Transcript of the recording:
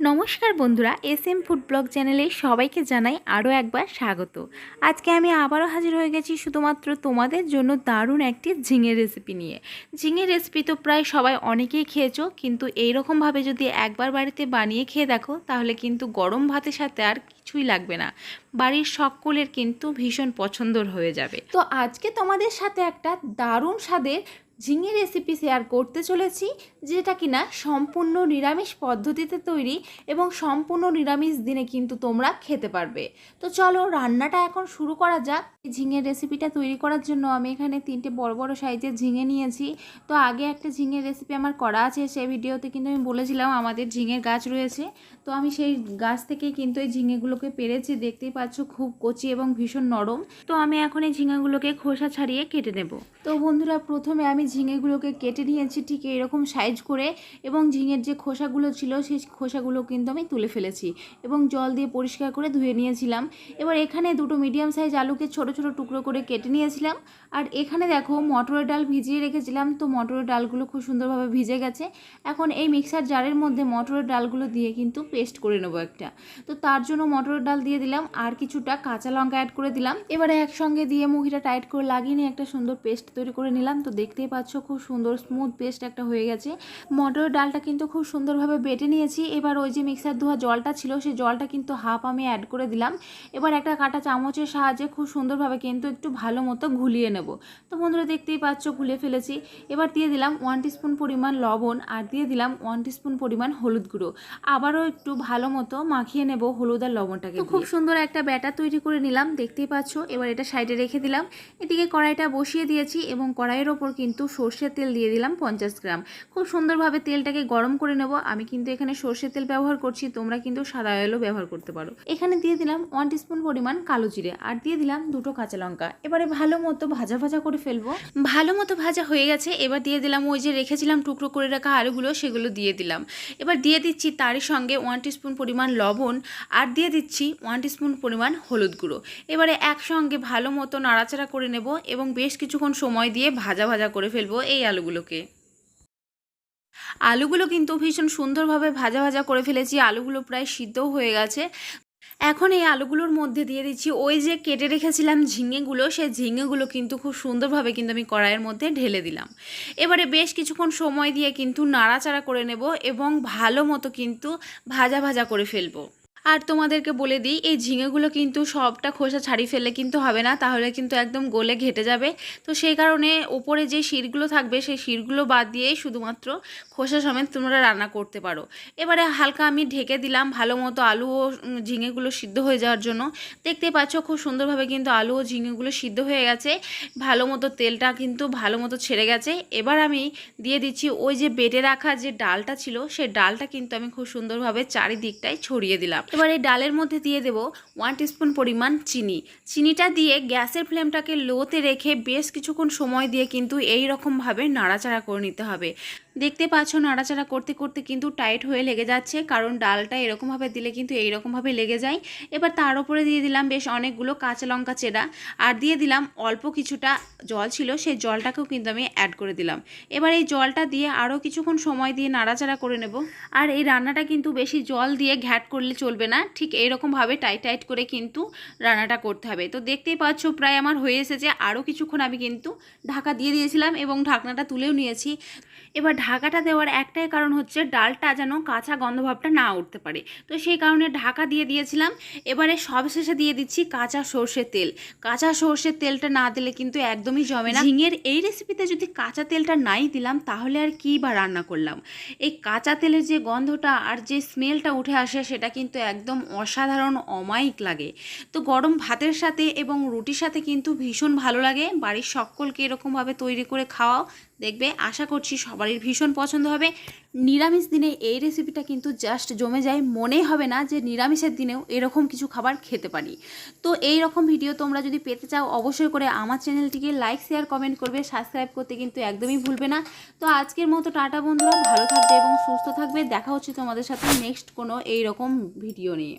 নমস্কার বন্ধুরা S M food blog চ্যানেলে সবাইকে জানাই আরও একবার স্বাগত। আজকে আমি আবারও হাজির হয়ে গেছি শুধুমাত্র তোমাদের জন্য দারুণ একটি ঝিঙের রেসিপি নিয়ে। ঝিঙের রেসিপি তো প্রায় সবাই অনেকেই খেয়েছো, কিন্তু এইরকমভাবে যদি একবার বাড়িতে বানিয়ে খেয়ে দেখো, তাহলে কিন্তু গরম ভাতের সাথে আর কিছুই লাগবে না। বাড়ির সকলের কিন্তু ভীষণ পছন্দর হয়ে যাবে। তো আজকে তোমাদের সাথে একটা দারুণ স্বাদের ঝিঙে রেসিপি শেয়ার করতে চলেছি, যেটা কিনা সম্পূর্ণ নিরামিষ পদ্ধতিতে তৈরি এবং সম্পূর্ণ নিরামিষ দিনে কিন্তু তোমরা খেতে পারবে। তো চলো রান্নাটা এখন শুরু করা যাক। ঝিঙের রেসিপিটা তৈরি করার জন্য আমি এখানে তিনটে বড় বড় সাইজের ঝিঙে নিয়েছি। তো আগে একটা ঝিঙের রেসিপি আমার করা আছে সেই ভিডিওতে কিন্তু আমি বলেছিলাম আমাদের ঝিঙের গাছ রয়েছে। তো আমি সেই গাছ থেকেই কিন্তু এই ঝিঙেগুলোকে পেরেছি, দেখতেই পাচ্ছ খুব কচি এবং ভীষণ নরম। তো আমি এখন এই ঝিঙেগুলোকে খোসা ছাড়িয়ে কেটে নেব। তো বন্ধুরা, প্রথমে আমি ঝিঙেগুলোকে কেটে নিয়েছি ঠিক এরকম সাইজ করে এবং ঝিঙের যে খোসাগুলো ছিল সেই খোসাগুলো কিন্তু আমি তুলে ফেলেছি এবং জল দিয়ে পরিষ্কার করে ধুয়ে নিয়েছিলাম। এবার এখানে দুটো মিডিয়াম সাইজ আলুকে ছোট ছোট টুকরো করে কেটে নিয়েছিলাম। আর এখানে দেখো মটরের ডাল ভিজিয়ে রেখেছিলাম তো মটরের ডালগুলো খুব সুন্দরভাবে ভিজে গেছে। এখন এই মিক্সার জারের মধ্যে মটরের ডালগুলো দিয়ে কিন্তু পেস্ট করে নেব একটা। তো তার জন্য মটরের ডাল দিয়ে দিলাম আর কিছুটা কাঁচা লঙ্কা অ্যাড করে দিলাম। এবারে একসঙ্গে দিয়ে মুখিটা টাইট করে লাগিয়ে নিয়ে একটা সুন্দর পেস্ট তৈরি করে নিলাম। তো দেখতেই পাচ্ছ খুব সুন্দর স্মুথ পেস্ট একটা হয়ে গেছে। মটরের ডালটা কিন্তু খুব সুন্দরভাবে বেটে নিয়েছি। এবার ওই যে মিক্সার ধোয়া জলটা ছিল সেই জলটা কিন্তু হাফ আমি অ্যাড করে দিলাম। এবার একটা কাটা চামচের সাহায্যে খুব সুন্দরভাবে কিন্তু একটু ভালো মতো ঘুলিয়ে নেব। তো বন্ধুরা দেখতেই পাচ্ছ ঘুলে ফেলেছি। এবার দিয়ে দিলাম ওয়ান টিস্পুন পরিমাণ লবণ আর দিয়ে দিলাম ওয়ান টিস্পুন পরিমাণ হলুদ গুঁড়ো। আবারও একটু ভালো মতো মাখিয়ে নেব হলুদ আর লবণটাকে খুব সুন্দর একটা ব্যাটার তৈরি করে নিলাম দেখতেই পাচ্ছ। এবার এটা সাইডে রেখে দিলাম। এদিকে কড়াইটা বসিয়ে দিয়েছি এবং কড়াইয়ের ওপর কিন্তু সর্ষের তেল দিয়ে দিলাম পঞ্চাশ গ্রাম। খুব সুন্দরভাবে তেলটাকে গরম করে নেব। আমি কিন্তু এখানে সর্ষের তেল ব্যবহার করছি, তোমরা কিন্তু সাদা অয়েলও ব্যবহার করতে পারো। এখানে দিয়ে দিলাম ওয়ান টিস্পুন পরিমাণ কালো জিরে আর দিয়ে দিলাম দুটো কাঁচা লঙ্কা। এবারে ভালো মতো ভাজা ভাজা করে ফেলব। ভালো মতো ভাজা হয়ে গেছে। এবার দিয়ে দিলাম ওই যে রেখেছিলাম টুকরো করে রাখা আলুগুলো, সেগুলো দিয়ে দিলাম। এবার দিয়ে দিচ্ছি তারই সঙ্গে ওয়ান টিস্পুন পরিমাণ লবণ আর দিয়ে দিচ্ছি ওয়ান টিস্পুন পরিমাণ হলুদ গুঁড়ো। এবারে একসঙ্গে ভালো মতো নাড়াচাড়া করে নেব এবং বেশ কিছুক্ষণ সময় দিয়ে ভাজা ভাজা করে ফেলব এই আলুগুলোকে। আলুগুলো কিন্তু ভীষণ সুন্দরভাবে ভাজা ভাজা করে ফেলেছি, আলুগুলো প্রায় সিদ্ধও হয়ে গেছে। এখন এই আলুগুলোর মধ্যে দিয়ে দিচ্ছি ওই যে কেটে রেখেছিলাম ঝিঙেগুলো, সেই ঝিঙেগুলো কিন্তু খুব সুন্দরভাবে কিন্তু আমি কড়াইয়ের মধ্যে ঢেলে দিলাম। এবারে বেশ কিছুক্ষণ সময় দিয়ে কিন্তু নাড়াচাড়া করে নেব এবং ভালো মতো কিন্তু ভাজা ভাজা করে ফেলব। আর তোমাদেরকে বলে দিই, এই ঝিঙেগুলো কিন্তু সবটা খোসা ছাড়িয়ে ফেললে কিন্তু হবে না, তাহলে কিন্তু একদম গলে ঘেটে যাবে। তো সেই কারণে ওপরে যে শিরগুলো থাকবে, সেই শিরগুলো বাদ দিয়েই শুধুমাত্র খোসা সমেত তোমরা রান্না করতে পারো। এবারে হালকা আমি ঢেকে দিলাম ভালো মতো আলু ও ঝিঙেগুলো সিদ্ধ হয়ে যাওয়ার জন্য। দেখতে পাচ্ছ খুব সুন্দরভাবে কিন্তু আলু ও ঝিঙেগুলো সিদ্ধ হয়ে গেছে। ভালো মতো তেলটা কিন্তু ভালো মতো ছেড়ে গেছে। এবার আমি দিয়ে দিচ্ছি ওই যে বেটে রাখা যে ডালটা ছিল সেই ডালটা কিন্তু আমি খুব সুন্দরভাবে চারিদিকটায় ছড়িয়ে দিলাম। এবার এই ডালের মধ্যে দিয়ে দেবো ওয়ান টিস্পুন পরিমাণ চিনি। চিনিটা দিয়ে গ্যাসের ফ্লেমটাকে লোতে রেখে বেশ কিছুক্ষণ সময় দিয়ে কিন্তু এই রকমভাবে নাড়াচাড়া করে নিতে হবে। দেখতে পাচ্ছ, নাড়াচাড়া করতে করতে কিন্তু টাইট হয়ে লেগে যাচ্ছে। কারণ ডালটা এরকমভাবে দিলে কিন্তু এইরকমভাবে লেগে যায়। এবার তার উপরে দিয়ে দিলাম বেশ অনেকগুলো কাঁচা লঙ্কা চেরা। আর দিয়ে দিলাম অল্প কিছুটা জল ছিল সেই জলটাকেও কিন্তু আমি অ্যাড করে দিলাম। এবার এই জলটা দিয়ে আরও কিছুক্ষণ সময় দিয়ে নাড়াচাড়া করে নেব। আর এই রান্নাটা কিন্তু বেশি জল দিয়ে ঘ্যাট করলে চলবে না। ঠিক এইরকমভাবে টাইট টাইট করে কিন্তু রান্নাটা করতে হবে। তো দেখতেই পাচ্ছ, প্রায় আমার হয়ে এসেছে। আরও কিছুক্ষণ আমি কিন্তু ঢাকা দিয়ে দিয়েছিলাম এবং ঢাকনাটা তুলেও নিয়েছি। এবার ঢাকাটা দেওয়ার একটাই কারণ হচ্ছে ডালটা যেন কাঁচা গন্ধভাবটা না উঠতে পারে। তো সেই কারণে ঢাকা দিয়ে দিয়েছিলাম। এবারে সবশেষে দিয়ে দিচ্ছি কাঁচা সর্ষের তেল। কাঁচা সর্ষের তেলটা না দিলে কিন্তু একদমই জমে না। ঝিঙের এই রেসিপিতে যদি কাঁচা তেলটা নাই দিলাম, তাহলে আর কী বা রান্না করলাম? এই কাঁচা তেলের যে গন্ধটা আর যে স্মেলটা উঠে আসে, সেটা কিন্তু একদম অসাধারণ, অমায়িক লাগে। তো গরম ভাতের সাথে এবং রুটির সাথে কিন্তু ভীষণ ভালো লাগে। বাড়ির সকলকে এরকমভাবে তৈরি করে খাওয়াও। দেখবে, আশা করছি সবারই ভীষণ পছন্দ হবে। নিরামিষ দিনে এই রেসিপিটা কিন্তু জাস্ট জমে যায়। মনেই হবে না যে নিরামিষের দিনেও এরকম কিছু খাবার খেতে পারি। তো এই রকম ভিডিও তোমরা যদি পেতে চাও, অবশ্যই করে আমার চ্যানেলটিকে লাইক শেয়ার কমেন্ট করবে। সাবস্ক্রাইব করতে কিন্তু একদমই ভুলবে না। তো আজকের মতো টাটা বন্ধুরা, ভালো থাকবে এবং সুস্থ থাকবে। দেখা হচ্ছে তোমাদের সাথে নেক্সট কোনো এই রকম ভিডিও নিয়ে।